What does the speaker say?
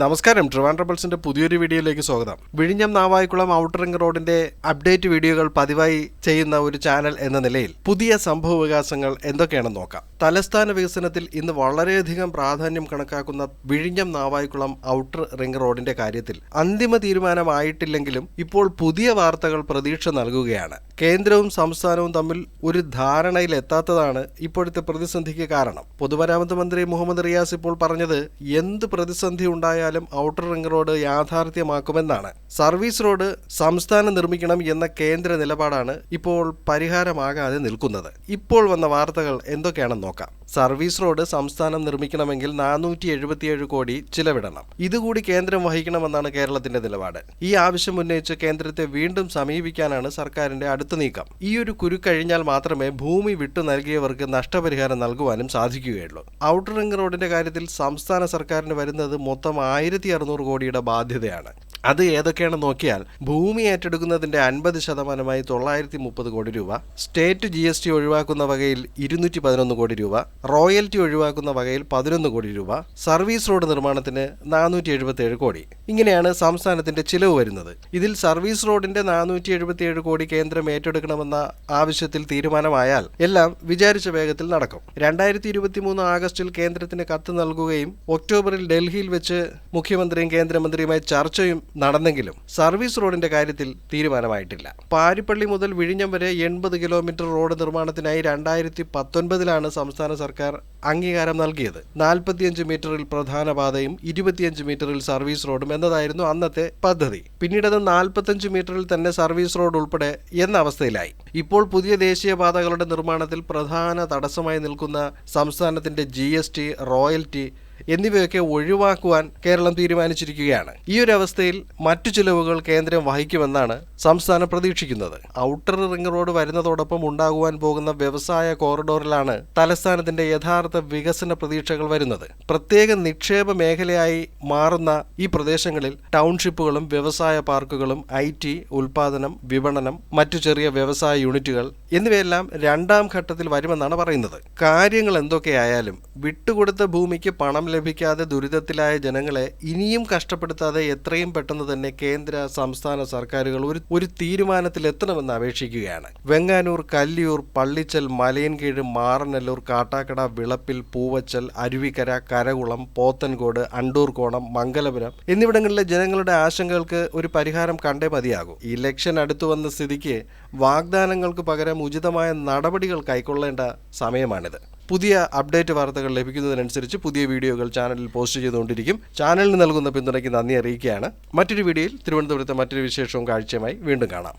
നമസ്കാരം ട്രിവാൻഡ്രബിൾസിന്റെ പുതിയൊരു വീഡിയോയിലേക്ക് സ്വാഗതം. വിഴിഞ്ഞം നാവായിക്കുളം ഔട്ടർ റിംഗ് റോഡിന്റെ അപ്ഡേറ്റ് വീഡിയോകൾ പതിവായി ചെയ്യുന്ന ഒരു ചാനൽ എന്ന നിലയിൽ പുതിയ സംഭവ വികാസങ്ങൾ എന്തൊക്കെയാണെന്ന് നോക്കാം. തലസ്ഥാന വികസനത്തിൽ ഇന്ന് വളരെയധികം പ്രാധാന്യം കണക്കാക്കുന്ന വിഴിഞ്ഞം നാവായിക്കുളം ഔട്ടർ റിംഗ് റോഡിന്റെ കാര്യത്തിൽ അന്തിമ തീരുമാനമായിട്ടില്ലെങ്കിലും ഇപ്പോൾ പുതിയ വാർത്തകൾ പ്രതീക്ഷ നൽകുകയാണ്. കേന്ദ്രവും സംസ്ഥാനവും തമ്മിൽ ഒരു ധാരണയിലെത്താത്തതാണ് ഇപ്പോഴത്തെ പ്രതിസന്ധിക്ക് കാരണം. പൊതുമരാമത്ത് മന്ത്രി മുഹമ്മദ് റിയാസ് ഇപ്പോൾ പറഞ്ഞത് എന്ത് പ്രതിസന്ധി ഉണ്ടായാലും ഔട്ടർ റിംഗ് റോഡ് യാഥാർത്ഥ്യമാക്കുമെന്നാണ്. സർവീസ് റോഡ് സംസ്ഥാനം നിർമ്മിക്കണം എന്ന കേന്ദ്ര നിലപാടാണ് ഇപ്പോൾ പരിഹാരമാകാതെ നിൽക്കുന്നത്. ഇപ്പോൾ വന്ന വാർത്തകൾ എന്തൊക്കെയാണെന്ന് നോക്കാം. സർവീസ് റോഡ് സംസ്ഥാനം നിർമ്മിക്കണമെങ്കിൽ നാനൂറ്റി എഴുപത്തിയേഴ് കോടി ചിലവിടണം. ഇതുകൂടി കേന്ദ്രം വഹിക്കണമെന്നാണ് കേരളത്തിന്റെ നിലപാട്. ഈ ആവശ്യം ഉന്നയിച്ച് കേന്ദ്രത്തെ വീണ്ടും സമീപിക്കാനാണ് സർക്കാരിന്റെ അടുത്ത നീക്കം. ഈ ഒരു കുരു കഴിഞ്ഞാൽ മാത്രമേ ഭൂമി വിട്ടു നൽകിയവർക്ക് നഷ്ടപരിഹാരം നൽകുവാനും സാധിക്കുകയുള്ളൂ. ഔട്ടർ റിംഗ് റോഡിന്റെ കാര്യത്തിൽ സംസ്ഥാന സർക്കാരിന് വരുന്നത് മൊത്തം ആയിരത്തി കോടിയുടെ ബാധ്യതയാണ്. അത് ഏതൊക്കെയാണെന്ന് നോക്കിയാൽ ഭൂമി ഏറ്റെടുക്കുന്നതിന്റെ അൻപത് ശതമാനമായി തൊള്ളായിരത്തി മുപ്പത് കോടി രൂപ സ്റ്റേറ്റ് ജി എസ് ടി ഒഴിവാക്കുന്ന വകയിൽ ഇരുന്നൂറ്റി പതിനൊന്ന് കോടി രൂപ റോയൽറ്റി ഒഴിവാക്കുന്ന വകയിൽ പതിനൊന്ന് കോടി രൂപ സർവീസ് റോഡ് നിർമ്മാണത്തിന് നാനൂറ്റി എഴുപത്തി കോടി. ഇങ്ങനെയാണ് സംസ്ഥാനത്തിന്റെ ചിലവ് വരുന്നത്. ഇതിൽ സർവീസ് റോഡിന്റെ നാനൂറ്റി എഴുപത്തിയേഴ് കോടി കേന്ദ്രം ഏറ്റെടുക്കണമെന്ന ആവശ്യത്തിൽ തീരുമാനമായാൽ എല്ലാം വിചാരിച്ച വേഗത്തിൽ നടക്കും. രണ്ടായിരത്തി ഇരുപത്തി മൂന്ന് ആഗസ്റ്റിൽ കേന്ദ്രത്തിന് കത്ത് നൽകുകയും ഒക്ടോബറിൽ ഡൽഹിയിൽ വെച്ച് മുഖ്യമന്ത്രിയും കേന്ദ്രമന്ത്രിയുമായി ചർച്ചയും നടന്നെങ്കിലും സർവീസ് റോഡിന്റെ കാര്യത്തിൽ തീരുമാനമായിട്ടില്ല. പാരിപ്പള്ളി മുതൽ വിഴിഞ്ഞം വരെ എൺപത് കിലോമീറ്റർ റോഡ് നിർമ്മാണത്തിനായി രണ്ടായിരത്തി പത്തൊൻപതിലാണ് സംസ്ഥാന സർക്കാർ അംഗീകാരം നൽകിയത്. നാൽപ്പത്തിയഞ്ച് മീറ്ററിൽ പ്രധാന പാതയും ഇരുപത്തിയഞ്ച് മീറ്ററിൽ സർവീസ് റോഡും എന്നതായിരുന്നു അന്നത്തെ പദ്ധതി. പിന്നീട് അത് നാൽപ്പത്തഞ്ച് മീറ്ററിൽ തന്നെ സർവീസ് റോഡ് ഉൾപ്പെടെ എന്ന അവസ്ഥയിലായി. ഇപ്പോൾ പുതിയ ദേശീയപാതകളുടെ നിർമ്മാണത്തിൽ പ്രധാന തടസ്സമായി നിൽക്കുന്ന സംസ്ഥാനത്തിന്റെ ജി റോയൽറ്റി എന്നിവയൊക്കെ ഒഴിവാക്കുവാൻ കേരളം തീരുമാനിച്ചിരിക്കുകയാണ്. ഈ ഒരു അവസ്ഥയിൽ മറ്റു ചിലവുകൾ കേന്ദ്രം വഹിക്കുമെന്നാണ് സംസ്ഥാനം പ്രതീക്ഷിക്കുന്നത്. ഔട്ടർ റിംഗ് റോഡ് വരുന്നതോടൊപ്പം ഉണ്ടാകുവാൻ പോകുന്ന വ്യവസായ കോറിഡോറിലാണ് തലസ്ഥാനത്തിന്റെ യഥാർത്ഥ വികസന പ്രതീക്ഷകൾ വരുന്നത്. പ്രത്യേക നിക്ഷേപ മേഖലയായി മാറുന്ന ഈ പ്രദേശങ്ങളിൽ ടൗൺഷിപ്പുകളും വ്യവസായ പാർക്കുകളും ഐ ടി ഉൽപാദനം വിപണനം മറ്റു ചെറിയ വ്യവസായ യൂണിറ്റുകൾ എന്നിവയെല്ലാം രണ്ടാം ഘട്ടത്തിൽ വരുമെന്നാണ് പറയുന്നത്. കാര്യങ്ങൾ എന്തൊക്കെയായാലും വിട്ടുകൊടുത്ത ഭൂമിക്ക് പണം ലഭിക്കാതെ ദുരിതത്തിലായ ജനങ്ങളെ ഇനിയും കഷ്ടപ്പെടുത്താതെ എത്രയും പെട്ടെന്ന് തന്നെ കേന്ദ്ര സംസ്ഥാന സർക്കാരുകൾ ഒരു ഒരു തീരുമാനത്തിൽ എത്തണമെന്ന് അപേക്ഷിക്കുകയാണ്. വെങ്ങാനൂർ കല്ലിയൂർ പള്ളിച്ചൽ മലയൻകീഴ് മാറനല്ലൂർ കാട്ടാക്കട വിളപ്പിൽ പൂവച്ചൽ അരുവിക്കര കരകുളം പോത്തൻകോട് അണ്ടൂർകോണം മംഗലപുരം എന്നിവിടങ്ങളിലെ ജനങ്ങളുടെ ആശങ്കകൾക്ക് ഒരു പരിഹാരം കണ്ടേ മതിയാകും. ഇലക്ഷൻ അടുത്തു വന്ന സ്ഥിതിക്ക് വാഗ്ദാനങ്ങൾക്ക് പകരം ഉചിതമായ നടപടികൾ കൈക്കൊള്ളേണ്ട സമയമാണിത്. പുതിയ അപ്ഡേറ്റ് വാർത്തകൾ ലഭിക്കുന്നതിനനുസരിച്ച് പുതിയ വീഡിയോകൾ ചാനലിൽ പോസ്റ്റ് ചെയ്തുകൊണ്ടിരിക്കും. ചാനലിന് നൽകുന്ന പിന്തുണയ്ക്ക് നന്ദി അറിയിക്കുകയാണ്. മറ്റൊരു വീഡിയോയിൽ തിരുവനന്തപുരത്തെ മറ്റൊരു വിശേഷവും കാഴ്ചയുമായി വീണ്ടും കാണാം.